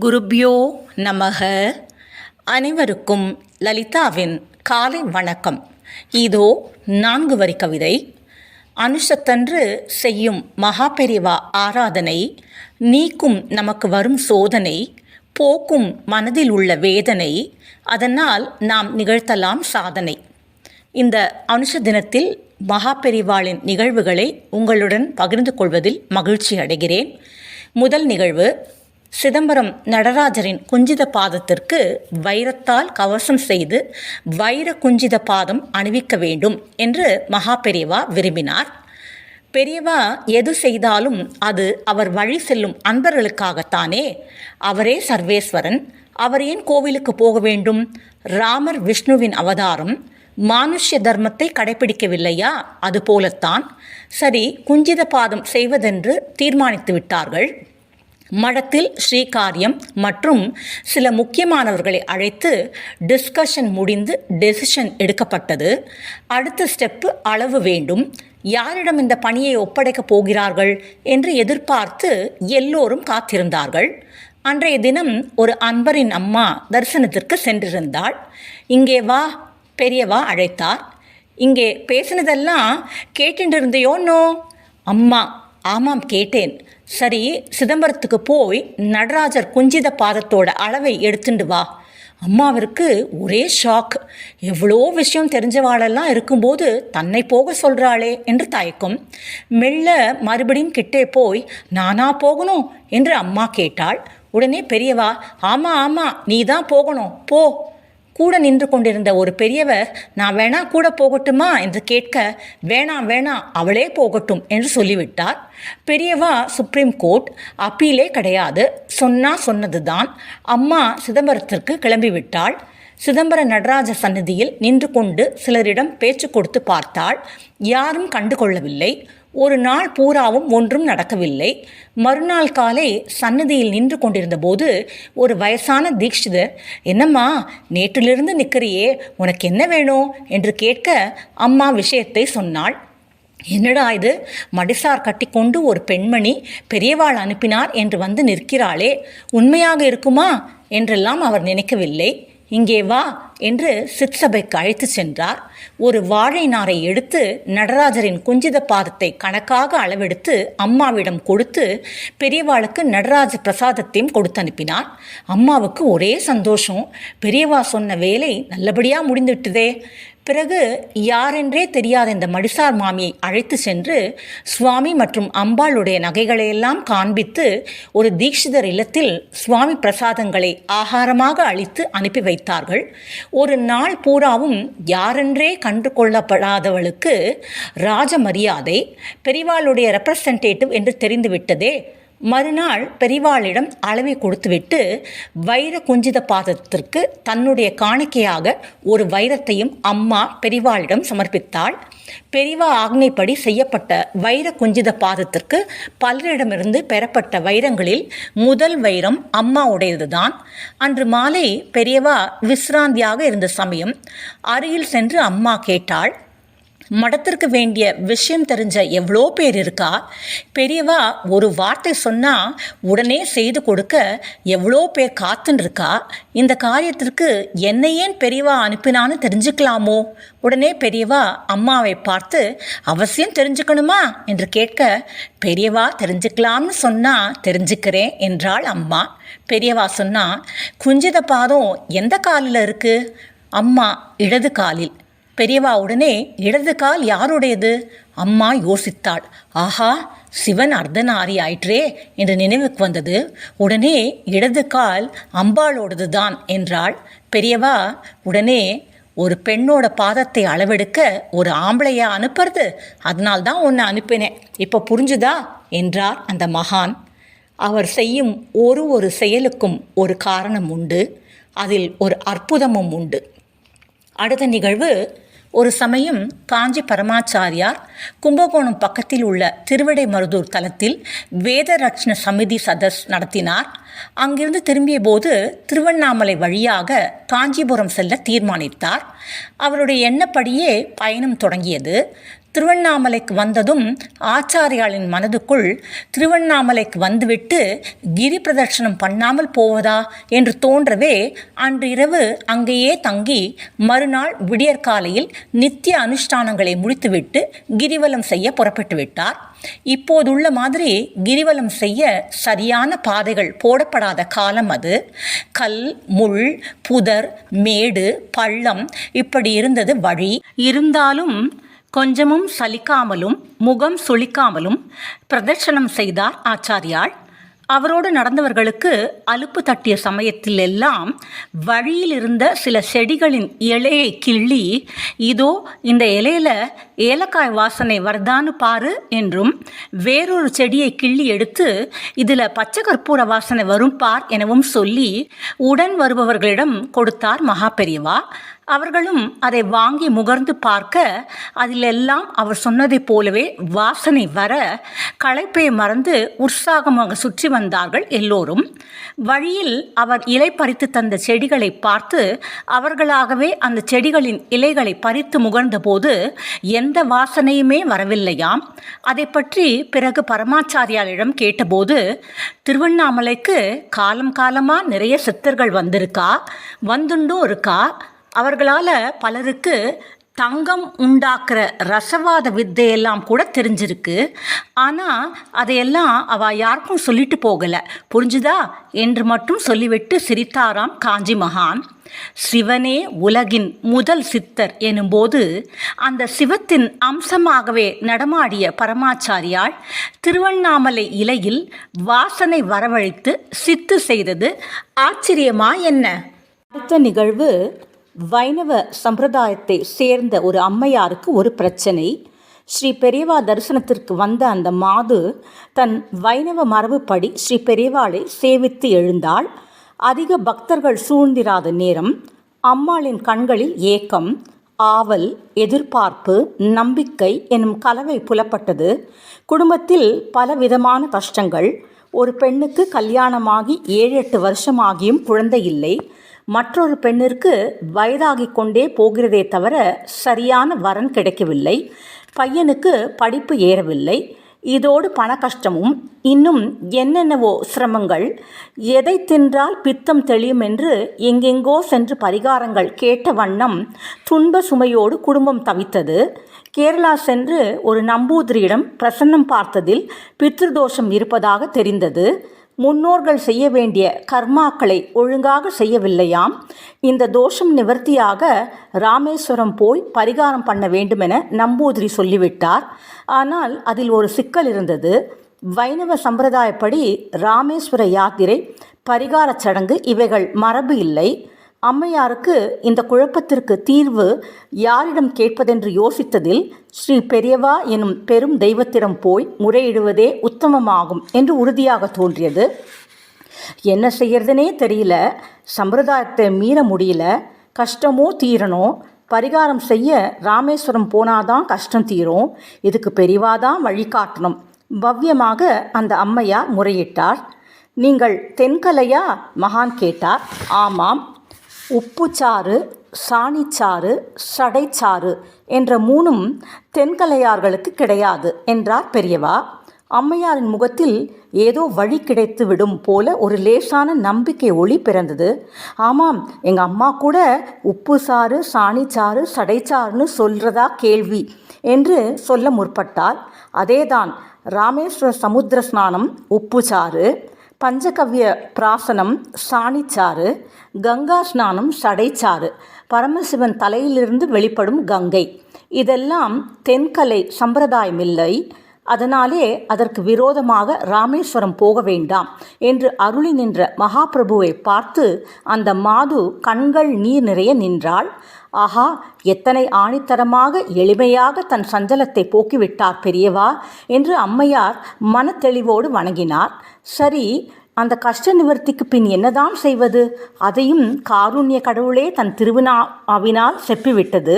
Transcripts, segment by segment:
குருப்யோ நமக. அனைவருக்கும் லலிதாவின் காலை வணக்கம். இதோ நான்கு வரி கவிதை. அனுஷத்தன்று செய்யும் மகாபெரிவா ஆராதனை நீக்கும் நமக்கு வரும் சோதனை போக்கும் மனதில் உள்ள வேதனை அதனால் நாம் நிகழ்த்தலாம் சாதனை. இந்த அனுஷ தினத்தில் மகாபெரிவாளின் நிகழ்வுகளை உங்களுடன் பகிர்ந்து கொள்வதில் மகிழ்ச்சி அடைகிறேன். முதல் நிகழ்வு சிதம்பரம் நடராஜரின் குஞ்சித பாதத்திற்கு வைரத்தால் கவசம் செய்து வைர குஞ்சித பாதம் அணிவிக்க வேண்டும் என்று மகா பெரியவா விரும்பினார். பெரியவா எது செய்தாலும் அது அவர் வழி செல்லும் அன்பர்களுக்காகத்தானே. அவரே சர்வேஸ்வரன். அவர் ஏன் கோவிலுக்கு போக வேண்டும்? ராமர் விஷ்ணுவின் அவதாரம் மானுஷ்ய தர்மத்தை கடைபிடிக்கவில்லையா அதுபோலத்தான் சரி குஞ்சித பாதம் செய்வதென்று தீர்மானித்து விட்டார்கள். மடத்தில் ஸ்ரீகாரியம் மற்றும் சில முக்கியமானவர்களை அழைத்து டிஸ்கஷன் முடிந்து டெசிஷன் எடுக்கப்பட்டது. அடுத்த ஸ்டெப்பு அளவு வேண்டும். யாரிடம் இந்த பணியை ஒப்படைக்கப் போகிறார்கள் என்று எதிர்பார்த்து எல்லோரும் காத்திருந்தார்கள். அன்றைய தினம் ஒரு அன்பரின் அம்மா தரிசனத்திற்கு சென்றிருந்தாள். இங்கே வா பெரியவா அழைத்தார். இங்கே பேசினதெல்லாம் கேட்டுருந்தையோன்னோ அம்மா ஆமாம் கேட்டேன். சரி சிதம்பரத்துக்கு போய் நடராஜர் குஞ்சித பாதத்தோட அளவை எடுத்துட்டு வா. அம்மாவிற்கு ஒரே ஷாக் எவ்வளோ விஷயம் தெரிஞ்சவாளெல்லாம் இருக்கும்போது தன்னை போக சொல்கிறாளே என்று தயக்கும். மெல்ல மறுபடியும் கிட்டே போய் நானா போகணும்? என்று அம்மா கேட்டாள். உடனே பெரியவா ஆமாம் ஆமாம் நீ தான் போகணும். போ. கூட நின்று கொண்டிருந்த ஒரு பெரியவர் நான் வேணா கூட போகட்டுமா? என்று கேட்க வேணாம் வேணாம் அவளே போகட்டும் என்று சொல்லிவிட்டார். பெரியவா சுப்ரீம் கோர்ட் அப்பீலே கிடையாது சொன்னா சொன்னதுதான். அம்மா சிதம்பரத்திற்கு கிளம்பிவிட்டாள். சிதம்பர நடராஜ சன்னதியில் நின்று கொண்டு சிலரிடம் பேச்சு கொடுத்து பார்த்தாள். யாரும் கண்டுகொள்ளவில்லை. ஒரு நாள் பூராவும் ஒன்றும் நடக்கவில்லை. மறுநாள் காலை சன்னதியில் நின்று கொண்டிருந்த போது ஒரு வயசான தீக்ஷிதர் என்னம்மா நேற்றிலிருந்து நிற்கிறியே உனக்கு என்ன வேணும்? என்று கேட்க அம்மா விஷயத்தை சொன்னாள். என்னடா இது மடிசார் கட்டிக்கொண்டு ஒரு பெண்மணி பெரியவாள் அனுப்பினார் என்று வந்து நிற்கிறாளே உண்மையாக இருக்குமா? என்றெல்லாம் அவர் நினைக்கவில்லை. இங்கே வா என்று சிற்சபைக்கு அழைத்து சென்றார். ஒரு வாழை நாரை எடுத்து நடராஜரின் குஞ்சித பாதத்தை கணக்காக அளவெடுத்து அம்மாவிடம் கொடுத்து பெரியவாளுக்கு நடராஜ பிரசாதத்தையும் கொடுத்து அனுப்பினார் அம்மாவுக்கு ஒரே சந்தோஷம் பெரியவா சொன்ன வேலை நல்லபடியாக முடிந்துவிட்டதே. பிறகு யாரென்றே தெரியாத இந்த மடிசார் மாமியை அழைத்து சென்று சுவாமி மற்றும் அம்பாளுடைய நகைகளையெல்லாம் காண்பித்து ஒரு தீட்சிதர் இல்லத்தில் சுவாமி பிரசாதங்களை ஆகாரமாக அளித்து அனுப்பி வைத்தார்கள். ஒரு நாள் பூராவும் யாரென்றே கண்டு கொள்ளப்படாதவளுக்கு ராஜ மரியாதை பெரிவாளுடைய ரெப்ரசன்டேட்டிவ் என்று தெரிந்துவிட்டதே. மறுநாள் பெரிவாளிடம் அளவை கொடுத்துவிட்டு வைர குஞ்சித பாதத்திற்கு தன்னுடைய காணிக்கையாக ஒரு வைரத்தையும் அம்மா பெரிவாளிடம் சமர்ப்பித்தாள். பெரிவா ஆக்னைப்படி செய்யப்பட்ட வைர குஞ்சித பாதத்திற்கு பலரிடமிருந்து பெறப்பட்ட வைரங்களில் முதல் வைரம் அம்மா உடையதுதான் அன்று மாலை பெரியவா விஸ்ராந்தியாக இருந்த சமயம் அருகில் சென்று அம்மா கேட்டாள் மடத்திற்கு வேண்டிய விஷயம் தெரிஞ்ச எவ்வளோ பேர் இருக்கா? பெரியவா ஒரு வார்த்தை சொன்னால் உடனே செய்து கொடுக்க எவ்வளோ பேர் காத்துன்னு இருக்கா இந்த காரியத்திற்கு என்னை ஏன் பெரியவா அனுப்பினான்னு தெரிஞ்சுக்கலாமோ? உடனே பெரியவா அம்மாவை பார்த்து அவசியம் தெரிஞ்சுக்கணுமா? என்று கேட்க பெரியவா தெரிஞ்சுக்கலாம்னு சொன்னால் தெரிஞ்சுக்கிறேன் என்றாள் அம்மா. பெரியவா சொன்னால் குஞ்சித பாதம் எந்த காலில் இருக்குது அம்மா இடது காலில். பெரியவா உடனே இடது கால் யாருடையது? அம்மா யோசித்தாள். ஆஹா சிவன் அர்த்தநாரி ஆயிற்றே என்று நினைவுக்கு வந்தது. உடனே இடது கால் அம்பாளோடது தான் என்றாள். பெரியவா உடனே ஒரு பெண்ணோட பாதத்தை அளவெடுக்க ஒரு ஆம்பளையா அனுப்புறது? அதனால்தான் உன்னை அனுப்பினேன். இப்போ புரிஞ்சுதா? என்றார் அந்த மகான். அவர் செய்யும் ஒரு ஒரு செயலுக்கும் ஒரு காரணம் உண்டு. அதில் ஒரு அற்புதமும் உண்டு. அடுத்த நிகழ்வு ஒரு சமயம் காஞ்சி பரமாச்சாரியார் கும்பகோணம் பக்கத்தில் உள்ள திருவிடை மருதூர் தலத்தில் வேதரட்சண சமிதி சதஸ் நடத்தினார். அங்கிருந்து திரும்பிய போது திருவண்ணாமலை வழியாக காஞ்சிபுரம் செல்ல தீர்மானித்தார். அவருடைய எண்ணப்படியே பயணம் தொடங்கியது. திருவண்ணாமலைக்கு வந்ததும் ஆச்சாரியாளின் மனதுக்குள் திருவண்ணாமலைக்கு வந்துவிட்டு கிரி பிரதர்ஷனம் பண்ணாமல் போவதா என்று தோன்றவே அன்று இரவு அங்கேயே தங்கி மறுநாள் விடியற்காலையில் நித்திய அனுஷ்டானங்களை முடித்துவிட்டு கிரிவலம் செய்ய புறப்பட்டு விட்டார். இப்போதுள்ள மாதிரி கிரிவலம் செய்ய சரியான பாதைகள் போடப்படாத காலம் அது. கல் முள் புதர் மேடு பள்ளம் இப்படி இருந்தது வழி. இருந்தாலும் கொஞ்சமும் சலிக்காமலும் முகம் சுளிக்காமலும் பிரதர்ஷனம் செய்தார் ஆச்சாரியாள். அவரோடு நடந்தவர்களுக்கு அலுப்பு தட்டிய சமயத்தில் எல்லாம் வழியில் இருந்த சில செடிகளின் இலையை கிள்ளி இதோ இந்த இலையில ஏலக்காய் வாசனை வருதான்னு பாரு என்றும் வேறொரு செடியை கிள்ளி எடுத்து இதில் பச்சை கற்பூர வாசனை வரும் பார் எனவும் சொல்லி உடன் வருபவர்களிடம் கொடுத்தார் மகா பெரியவா. அவர்களும் அதை வாங்கி முகர்ந்து பார்க்க அதிலெல்லாம் அவர் சொன்னதைப் போலவே வாசனை வர களைப்பை மறந்து உற்சாகமாக சுற்றி வந்தார்கள் எல்லோரும். வழியில் அவர் இலை பறித்து தந்த செடிகளை பார்த்து அவர்களாகவே அந்த செடிகளின் இலைகளை பறித்து முகர்ந்தபோது எந்த வாசனையுமே வரவில்லையாம். அதை பற்றி பிறகு பரமாச்சாரியாரிடம் கேட்டபோது திருவண்ணாமலைக்கு காலம் காலமாக நிறைய சித்தர்கள் வந்திருக்கா? வந்துண்டும் இருக்கா? அவர்களால் பலருக்கு தங்கம் உண்டாக்குற ரசவாத வித்தையெல்லாம் கூட தெரிஞ்சிருக்கு. ஆனால் அதையெல்லாம் அவ யாருக்கும் சொல்லிட்டு போகலை. புரிஞ்சுதா? என்று மட்டும் சொல்லிவிட்டு சிரித்தாராம் காஞ்சி மகான். சிவனே உலகின் முதல் சித்தர் எனும்போது அந்த சிவத்தின் அம்சமாகவே நடமாடிய பரமாச்சாரியால் திருவண்ணாமலை இலையில் வாசனை வரவழைத்து சித்து செய்தது ஆச்சரியமா என்ன? அடுத்த நிகழ்வு வைணவ சம்பிரதாயத்தை சேர்ந்த ஒரு அம்மையாருக்கு ஒரு பிரச்சனை. ஸ்ரீ பெரியவா தரிசனத்திற்கு வந்த அந்த மாது தன் வைணவ மரபுப்படி ஸ்ரீ பெரியவாளை சேவித்து எழுந்தாள். அதிக பக்தர்கள் சூழ்ந்திராத நேரம் அம்மாளின் கண்களில் ஏக்கம் ஆவல் எதிர்பார்ப்பு நம்பிக்கை எனும் கலவை புலப்பட்டது. குடும்பத்தில் பலவிதமான கஷ்டங்கள். ஒரு பெண்ணுக்கு கல்யாணமாகி ஏழு எட்டு வருஷமாகியும் குழந்தை இல்லை. மற்றொரு பெண்ணிற்கு வயதாகி கொண்டே போகிறதே தவிர சரியான வரன் கிடைக்கவில்லை. பையனுக்கு படிப்பு ஏறவில்லை. இதோடு பண கஷ்டமும் இன்னும் என்னென்னவோ சிரமங்கள். எதை தின்றால் பித்தம் தெளியும் என்று எங்கெங்கோ சென்று பரிகாரங்கள் கேட்ட வண்ணம் துன்ப சுமையோடு குடும்பம் தவித்தது. கேரளா சென்று ஒரு நம்பூதிரியிடம் பிரசன்னம் பார்த்ததில் பித்ருதோஷம் இருப்பதாக தெரிந்தது. முன்னோர்கள் செய்ய வேண்டிய கர்மாக்களை ஒழுங்காக செய்யவில்லையாம். இந்த தோஷம் நிவர்த்தியாக ராமேஸ்வரம் போய் பரிகாரம் பண்ண வேண்டுமென நம்பூதிரி சொல்லிவிட்டார். ஆனால் அதில் ஒரு சிக்கல் இருந்தது. வைணவ சம்பிரதாயப்படி ராமேஸ்வர யாத்திரை பரிகாரச் சடங்கு இவைகள் மரபு இல்லை. அம்மையாருக்கு இந்த குழப்பத்திற்கு தீர்வு யாரிடம் கேட்பதென்று யோசித்ததில் ஸ்ரீ பெரியவா எனும் பெரும் தெய்வத்திடம் போய் முறையிடுவதே உத்தமமாகும் என்று உறுதியாக தோன்றியது. என்ன செய்யறதுனே தெரியல. சம்பிரதாயத்தை மீற முடியல. கஷ்டமோ தீரணும் பரிகாரம் செய்ய ராமேஸ்வரம் போனாதான் கஷ்டம் தீரும். இதுக்கு பெரிவாதான் வழிகாட்டணும் பவ்யமாக அந்த அம்மையார் முறையிட்டார். நீங்கள் தென்கலையா? மகான் கேட்டார். ஆமாம். உப்புச்சாறு சாணிச்சாறு சடைச்சாறு என்ற மூணும் தென்கலையார்களுக்கு கிடையாது என்றார் பெரியவா. அம்மையாரின் முகத்தில் ஏதோ வழி கிடைத்து விடும் போல ஒரு லேசான நம்பிக்கை ஒளி பிறந்தது. ஆமாம் எங்கள் அம்மா கூட உப்பு சாறு சாணிச்சாறு சடைச்சாறுன்னு சொல்கிறதா கேள்வி என்று சொல்ல முற்பட்டால் அதேதான் ராமேஸ்வர சமுத்திர ஸ்நானம் உப்புச்சாறு. பஞ்சகவ்ய பிராசனம் சாணிச்சாறு கங்கா ஸ்நானம் சடைச்சாறு பரமசிவன் தலையிலிருந்து வெளிப்படும் கங்கை. இதெல்லாம் தென்கலை சம்பிரதாயமில்லை. அதனாலே அதற்கு விரோதமாக ராமேஸ்வரம் போக வேண்டாம் என்று அருளி நின்ற மகாபிரபுவை பார்த்து அந்த மாது கண்கள் நீர் நிறைய நின்றாள். ஆஹா எத்தனை ஆணித்தரமாக எளிமையாக தன் சஞ்சலத்தை போக்கிவிட்டார் பெரியவா என்று அம்மையார் மனத்தெளிவோடு வணங்கினார். சரி அந்த கஷ்ட நிவர்த்திக்கு பின் என்னதான் செய்வது? அதையும் காருண்ய கடவுளே தன் திருவினாவினால் செப்பிவிட்டது.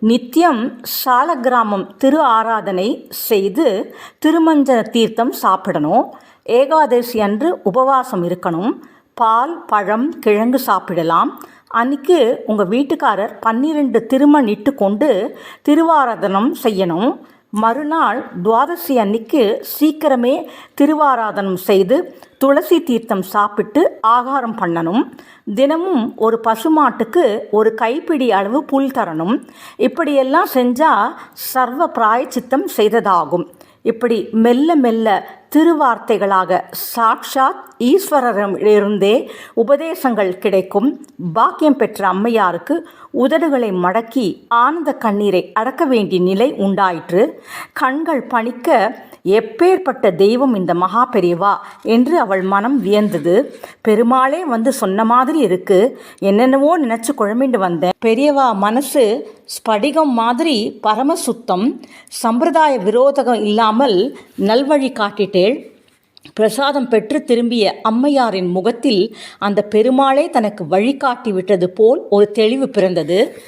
நித்தியம் சாலக்கிராமம் திரு ஆராதனை செய்து திருமஞ்சன தீர்த்தம் சாப்பிடணும். ஏகாதசி அன்று உபவாசம் இருக்கணும். பால் பழம் கிழங்கு சாப்பிடலாம். அன்னைக்கு உங்கள் வீட்டுக்காரர் பன்னிரெண்டு திருமணிட்டு கொண்டு திருவாராதனம் செய்யணும். மறுநாள் துவாதசி அன்னைக்கு சீக்கிரமே திருவாராதனம் செய்து துளசி தீர்த்தம் சாப்பிட்டு ஆகாரம் பண்ணணும். தினமும் ஒரு பசுமாட்டுக்கு ஒரு கைப்பிடி அளவு புல் தரணும். இப்படியெல்லாம் செஞ்சால் சர்வ பிராயச்சித்தம் செய்ததாகும். இப்படி மெல்ல மெல்ல திருவார்த்தைகளாக சாக்ஷாத் ஈஸ்வரரிடமிருந்தே உபதேசங்கள் கிடைக்கும். பாக்கியம் பெற்ற அம்மையாருக்கு உதடுகளை மடக்கி ஆனந்த கண்ணீரை அடக்க வேண்டிய நிலை உண்டாயிற்று. கண்கள் பணிக்க எப்பேற்பட்ட தெய்வம் இந்த மகா பெரியவா என்று அவள் மனம் வியந்தது. பெருமாளே வந்து சொன்ன மாதிரி இருக்கு. என்னென்னவோ நினைச்சு குழம்பிண்டு வந்தேன். பெரியவா மனசு ஸ்படிகம் மாதிரி பரமசுத்தம் சம்பிரதாய விரோதகம் இல்லாமல் நல்வழி காட்டிட்டேள். பிரசாதம் பெற்று திரும்பிய அம்மையாரின் முகத்தில் அந்த பெருமாளே தனக்கு வழிகாட்டி விட்டது போல் ஒரு தெளிவு பிறந்தது.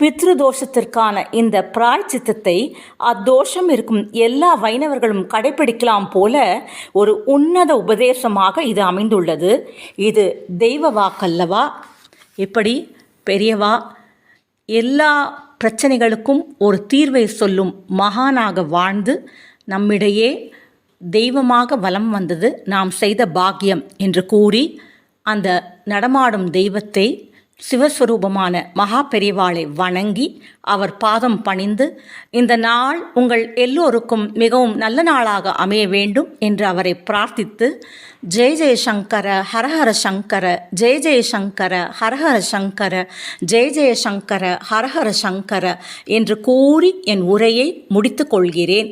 பித்ருதோஷத்திற்கான இந்த பிராய்ச்சித்தத்தை அத்தோஷம் இருக்கும் எல்லா வைணவர்களும் கடைபிடிக்கலாம் போல ஒரு உன்னத உபதேசமாக இது அமைந்துள்ளது. இது தெய்வ வாக்கல்லவா? இப்படி பெரியவா எல்லா பிரச்சனைகளுக்கும் ஒரு தீர்வை சொல்லும் மகானாக வாழ்ந்து நம்மிடையே தெய்வமாக வலம் வந்தது நாம் செய்த பாக்கியம் என்று கூறி அந்த நடமாடும் தெய்வத்தை சிவஸ்வரூபமான மகா பெரிவாளை வணங்கி அவர் பாதம் பணிந்து இந்த நாள் உங்கள் எல்லோருக்கும் மிகவும் நல்ல நாளாக அமைய வேண்டும் என்று அவரை பிரார்த்தித்து ஜெய ஜெயசங்கர ஹரஹர சங்கர ஜெய ஜெயசங்கர ஹரஹர சங்கர ஜெய ஜெய சங்கர ஹரஹர சங்கர என்று கூறி என் உரையை முடித்துக்கொள்கிறேன்